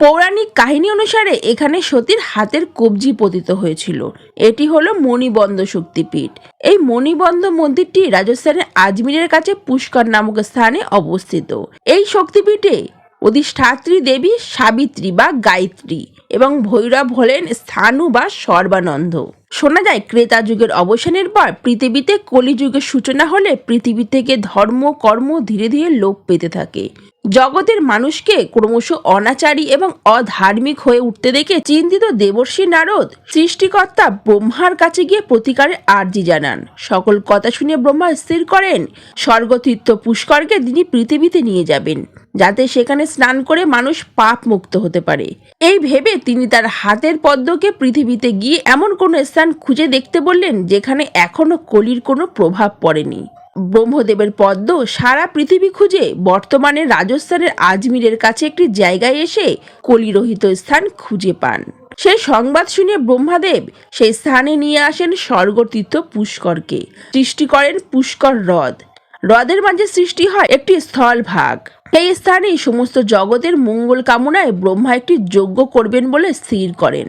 পৌরাণিক কাহিনী অনুসারে এখানে সতীর হাতের কবজি পতিত হয়েছিল। এটি হলো মণিবন্ধ শক্তিপীঠ। এই মণিবন্ধ মন্দিরটি রাজস্থানের আজমিরের কাছে পুষ্কর নামক স্থানে অবস্থিত। এই শক্তিপীঠে অধিষ্ঠাত্রী দেবী সাবিত্রী বা গায়ত্রী এবং ভৈরব হলেন স্থানু বা সর্বানন্দ। শোনা যায়, ক্রেতা যুগের অবসানের পর পৃথিবীতে কলিযুগের সূচনা হলে পৃথিবী থেকে ধর্ম, কর্ম ধীরে ধীরে লোপ পেতে থাকে। জগতের মানুষকে ক্রমশ অনাচারী এবং অধার্মিক হয়ে উঠতে দেখে চিন্তিত দেবর্ষী নারদ সৃষ্টিকর্তা ব্রহ্মার কাছে গিয়ে প্রতিকারের আর্জি জানান। সকল কথা শুনে ব্রহ্মা স্থির করেন। স্বর্গতীর্থ পুষ্করকে তিনি পৃথিবীতে নিয়ে যাবেন, যাতে সেখানে স্নান করে মানুষ পাপ মুক্ত হতে পারে। এই ভেবে তিনি তার হাতের পদ্মকে পৃথিবীতে গিয়ে এমন কোনো স্থান খুঁজে দেখতে বললেন, যেখানে এখনও কলির কোনো প্রভাব পড়েনি। ব্রহ্মদেবের পদ্ম সারা পৃথিবী খুঁজে বর্তমানে রাজস্থানের আজমিরের কাছে একটি জায়গায় এসে কলিরহিত স্থান খুঁজে পান। সেই সংবাদ শুনে ব্রহ্মাদেব সেই স্থানে নিয়ে আসেন স্বর্গতীর্থ পুষ্করকে। সৃষ্টি করেন পুষ্কর হ্রদ। হ্রদের মাঝে সৃষ্টি হয় একটি স্থল ভাগ এই স্থানেই সমস্ত জগতের মঙ্গল কামনায় ব্রহ্মা একটি যজ্ঞ করবেন বলে স্থির করেন।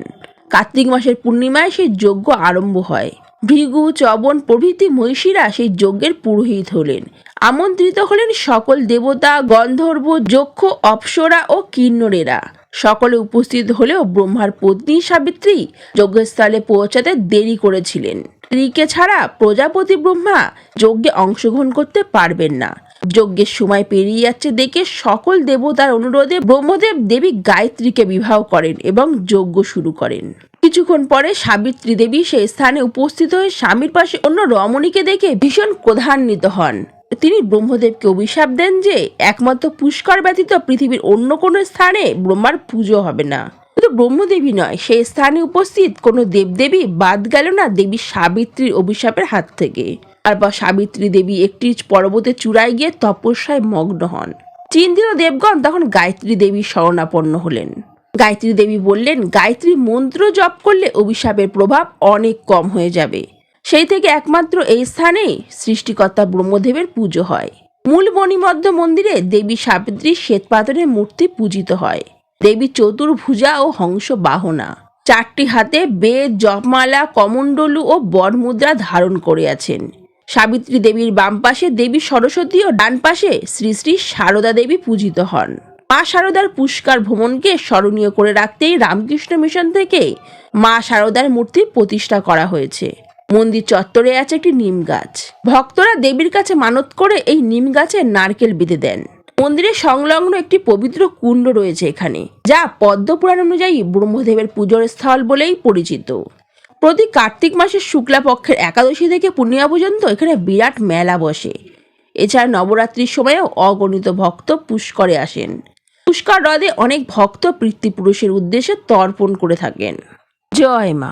কার্তিক মাসের পূর্ণিমায় সেই যজ্ঞ আরম্ভ হয়। ভৃগু চবন প্রভৃতি মহিষীরা সেই যজ্ঞের পুরোহিত হলেন। আমন্ত্রিত হলেন সকল দেবতা, গন্ধর্ব, যক্ষ, অপ্সরা ও কিন্নরেরা সকলে উপস্থিত হলেও ব্রহ্মার পত্নী সাবিত্রী যজ্ঞস্থলে পৌঁছাতে দেরি করেছিলেন। স্ত্রীকে ছাড়া প্রজাপতি ব্রহ্মা যজ্ঞে অংশগ্রহণ করতে পারবেন না। যজ্ঞের সময় পেরিয়ে যাচ্ছে দেখে সকল দেবতার অনুরোধে ব্রহ্মদেব দেবী গায়ত্রীকে বিবাহ করেন এবং যজ্ঞ শুরু করেন। কিছুক্ষণ পরে সাবিত্রী দেবী সেই স্থানে উপস্থিত হয়ে স্বামীর পাশে অন্য রমণীকে দেখে ভীষণ ক্রধান্বিত হন। তিনি ব্রহ্মদেবকে অভিশাপ দেন যে একমাত্র পুষ্কর ব্যতীত পৃথিবীর অন্য কোনো স্থানে ব্রহ্মার পুজো হবে না। শুধু ব্রহ্মদেবী নয়, সেই স্থানে উপস্থিত কোনো দেবদেবী বাদ গেল না দেবী সাবিত্রীর অভিশাপের হাত থেকে। তারপর সাবিত্রী দেবী একটি পর্বতের চূড়ায় গিয়ে তপস্যায় মগ্ন হন। চিন্তিত দেবগণ তখন গায়ত্রী দেবী শরণাপন্ন হলেন। গায়ত্রী দেবী বললেন, গায়ত্রী মন্ত্র জপ করলে অভিশাপের প্রভাব অনেক কম হয়ে যাবে। সেই থেকে একমাত্র এই স্থানেই সৃষ্টিকর্তা ব্রহ্মদেবের পুজো হয়। মূল মণিমধ্য মন্দিরে দেবী সাবিত্রীর শ্বেতপাথরের মূর্তি পূজিত হয়। দেবী চতুর্ভুজা ও হংস বাহনা। চারটি হাতে বেদ, জপমালা, কমণ্ডলু ও বরমুদ্রা ধারণ করে আছেন। সাবিত্রী দেবীর বাম পাশে দেবী সরস্বতী ও ডান পাশে শ্রী শ্রী সারদা দেবী পূজিত হন। মা সারদার পুষ্কার ভ্রমণকে স্মরণীয় করে রাখতেই রামকৃষ্ণ মিশন থেকে মা সারদার মূর্তি প্রতিষ্ঠা করা হয়েছে। মন্দির চত্বরে আছে একটি নিম গাছ। ভক্তরা দেবীর কাছে মানত করে এই নিম গাছে নারকেল বেঁধে দেন। মন্দিরের সংলগ্ন একটি পবিত্র কুণ্ড রয়েছে এখানে, যা পদ্মপুরাণ অনুযায়ী ব্রহ্মদেবের পুজোর স্থল বলেই পরিচিত। প্রতি কার্তিক মাসের শুক্লা পক্ষের একাদশী থেকে পূর্ণিমা পর্যন্ত এখানে বিরাট মেলা বসে। এছাড়া নবরাত্রির সময়ও অগণিত ভক্ত পুষ্করে আসেন। পুষ্কর হ্রদে অনেক ভক্ত পিতৃপুরুষের উদ্দেশ্যে তর্পণ করে থাকেন। জয় মা।